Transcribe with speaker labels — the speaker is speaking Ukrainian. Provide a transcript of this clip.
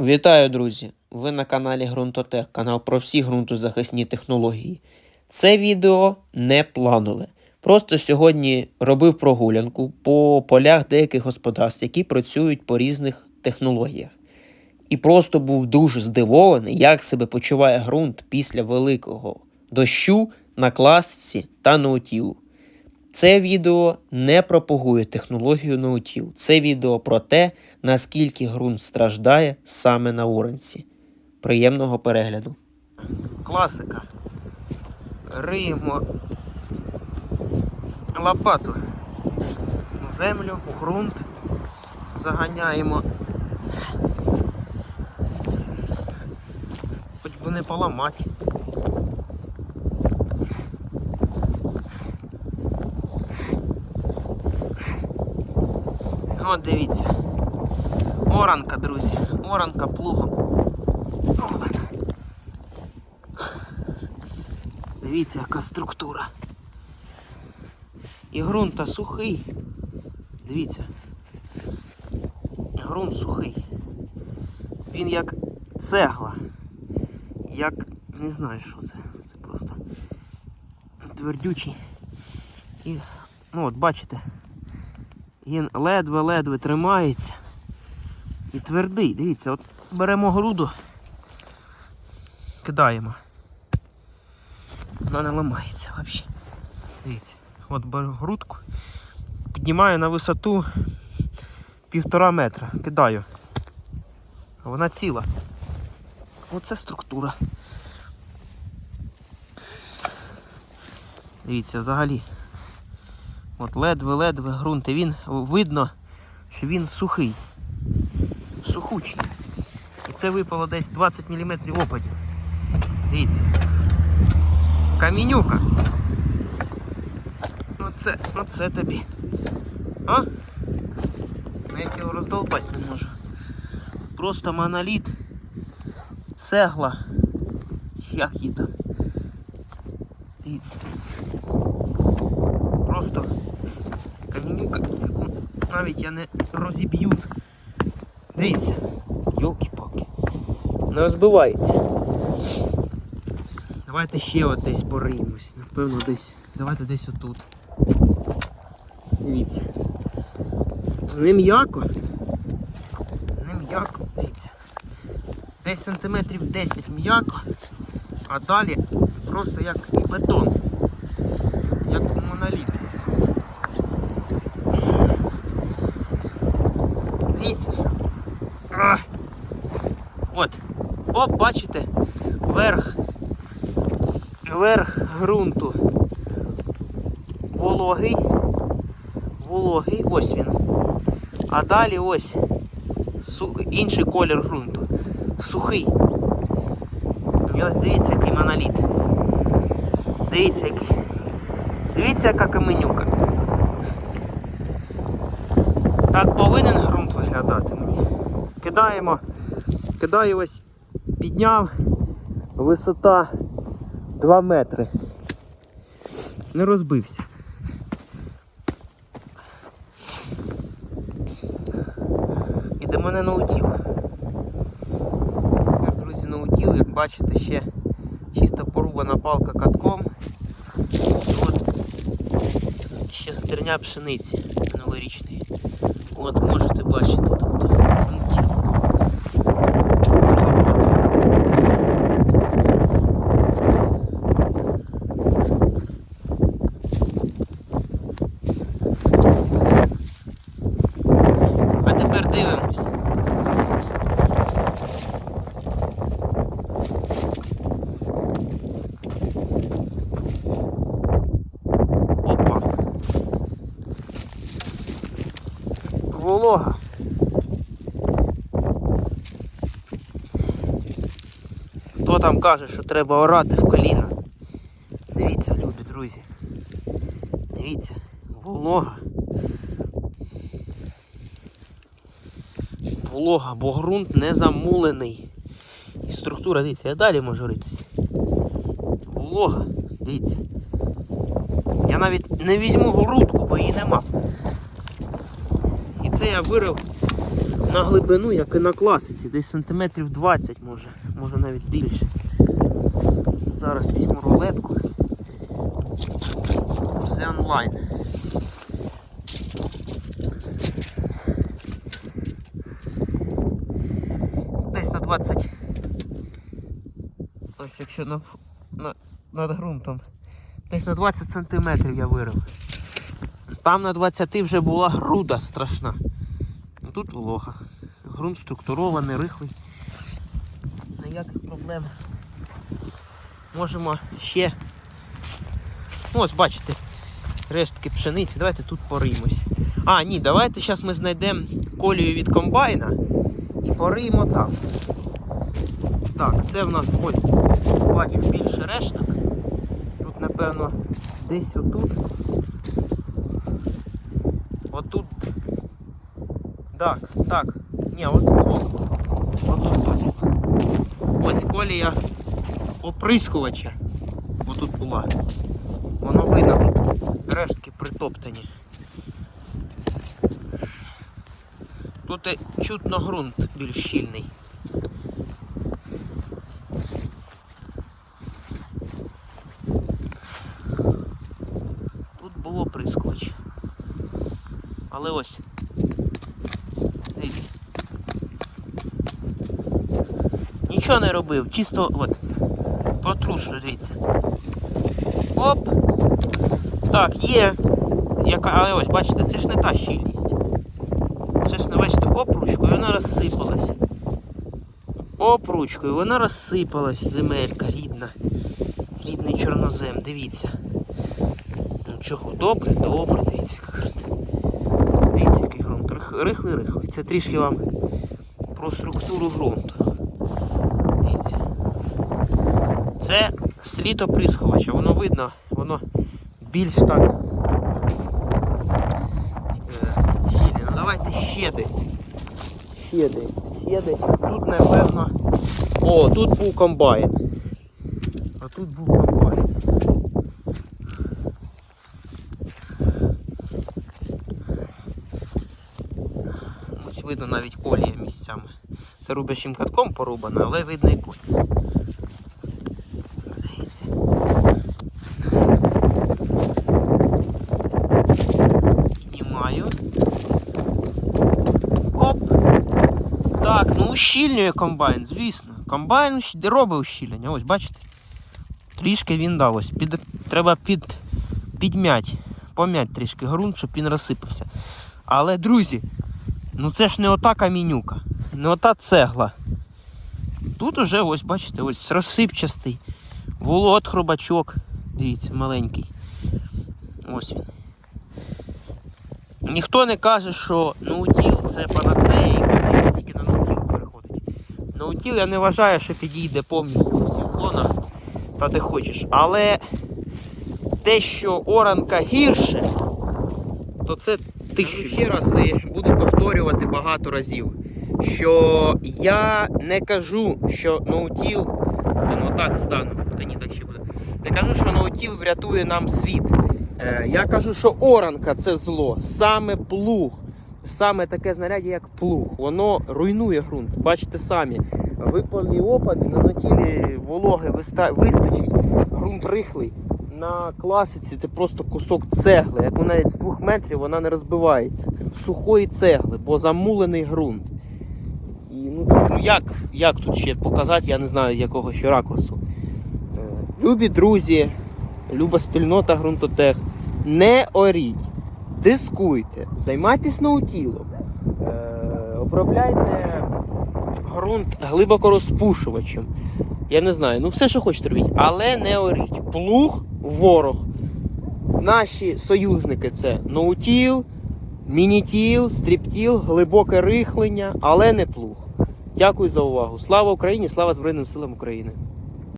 Speaker 1: Вітаю, друзі! Ви на каналі Ґрунтотех, канал про всі ґрунтозахисні технології. Це відео не планове. Просто сьогодні робив прогулянку по полях деяких господарств, які працюють по різних технологіях. І просто був дуже здивований, як себе почуває ґрунт після великого дощу на класці та ноутілу. Це відео не пропагує технологію ноутіл. Це відео про те, наскільки ґрунт страждає саме на уранці. Приємного перегляду. Класика. Риємо лопату в землю, у ґрунт. Заганяємо. Хоч би не поламати. От дивіться. Оранка, друзі. Оранка плугом. Дивіться, яка структура. І ґрунт сухий. Дивіться. Ґрунт сухий. Він як цегла. Як... не знаю що це. Це просто твердючий. І, ну от бачите. Він ледве-ледве тримається. І твердий, дивіться, от беремо груду, кидаємо. Вона не ламається взагалі. Дивіться, от беру грудку, піднімаю на висоту півтора метра, кидаю. Вона ціла. Оце структура. Дивіться, взагалі. От ледве-ледве ґрунт, і він видно, що він сухий. Сухучий. І це випало десь 20 мм опадів. Дивіться. Камінюка. Оце, оце тобі. А? Ну, як його роздолбати не можу. Просто моноліт. Цегла. Як її там. Дивіться. Просто камінюка, яку навіть я не розіб'ю. Дивіться, йолки-палки. Не розбивається. Давайте ще от десь пориємось. Напевно, десь. Давайте десь отут. Дивіться. Не м'яко. Не м'яко, дивіться. Десь сантиметрів 10 м'яко, а далі просто як бетон. Як моноліт. Дивіться. От. Оп, бачите? Верх. Верх ґрунту. Вологий. Вологий. Ось він. А далі ось інший колір ґрунту. Сухий. І ось дивіться, який моноліт. Дивіться, який. Дивіться, яка каменюка. Так повинен ґрунт виглядати мені. Кидаємо, кидаю ось, підняв, висота 2 метри. Не розбився. Ідемо на. Так, Друзі, наутіл, як бачите, ще чисто порубана палка катком. От ще стерня пшениці минулорічної. От можете бачити, тобто наутіл. А тепер дивимось. Опа. Волога. Хто там каже, що треба орати в коліна? Дивіться, люди, друзі. Дивіться, волога. Волога, бо ґрунт не замулений. І структура, дивіться, я далі можу ритися. Волога, дивіться. Я навіть не візьму грудку, бо її нема. І це я вирив на глибину, як і на класиці, десь сантиметрів 20 може, може навіть більше. Зараз візьму рулетку. Все онлайн. Десь на 20. Ось якщо на, на, над ґрунтом. Десь на 20 сантиметрів я вирив. Там на 20 вже була груда страшна. Тут волога. Грунт структурований, рихлий. Ніяких проблем. Можемо ще. Ну, Ось бачите, рештки пшениці. Давайте тут пориємось. А, ні, давайте зараз ми знайдемо колію від комбайна і пориємо там. Так, це в нас ось бачу більше решток. Тут, напевно, десь отут. Отут. Так, так. Ні, отут. Отут точно. Ось колія оприскувача. Отут була. Воно видно тут рештки притоптані. Тут чутно ґрунт більш щільний. Тут було прискоч. Але ось. Дивіться. Нічого не робив, чисто от. Протрушу, дивіться. Оп! Так, є. Яка, але ось, бачите, це ж не та щільність. Це ж не бачите, оп, ручкою вона розсипалась. Оп, ручкою, вона розсипалась, земелька рідна. Рідний чорнозем, дивіться. Ну чого, добре, добре, дивіться, як ґрунт. Дивіться, який ґрунт. Рихлий, рихлий. Це трішки вам про структуру ґрунту. Дивіться. Це слід оприскувача, воно видно, воно більш так. е. Ну давайте ще десь. Ще десь, ще десь. Тут, напевно. О, тут був комбайн. А тут був комбайн. Ось видно навіть колія місцями. Це рубящим катком порубано, але видно і колія. Дивіться. Піднімаю. Оп. Так, ну ущільнює комбайн, звісно. Комбайн робить ущільнення. Ось бачите? Трішки він дав ось. Під, треба під, підмять, пом'ять трішки ґрунт, щоб він розсипався. Але, друзі, ну це ж не ота камінюка, не ота цегла. Тут уже ось, бачите, ось розсипчастий. Волод хробачок. Дивіться, маленький. Ось він. Ніхто не каже, що ноутіл це панацея і потрібно тільки на ноутіл переходить. Ноутіл я не вважаю, що підійде повністю у всіх зонах та де хочеш. Але те, що оранка гірше, то це тисячу. Ще раз і буду повторювати багато разів, що я не кажу, що ноутіл, ну так стану, та ні, так ще буде. Не кажу, що ноутіл врятує нам світ. Е, Я кажу, що оранка це зло, саме плуг, саме таке знаряддя, як плуг, воно руйнує ґрунт. Бачите самі, випали опади, на натілі вологи вистачить, ґрунт рихлий. На класиці це просто кусок цегли, яку навіть з двох метрів вона не розбивається. Сухої цегли, бо замулений ґрунт. І, ну, ну як, як тут ще показати, я не знаю якого ще ракурсу. Е, Любі друзі, люба спільнота ґрунтотех, не оріть, дискуйте, займайтесь наутілом, е, обробляйте ґрунт глибоко розпушувачем. Я не знаю, ну все, що хочете робіть, але не оріть. Плуг ворог. Наші союзники це ноутіл, мінітіл, стріптіл, глибоке рихлення, але не плуг. Дякую за увагу. Слава Україні, слава Збройним силам України.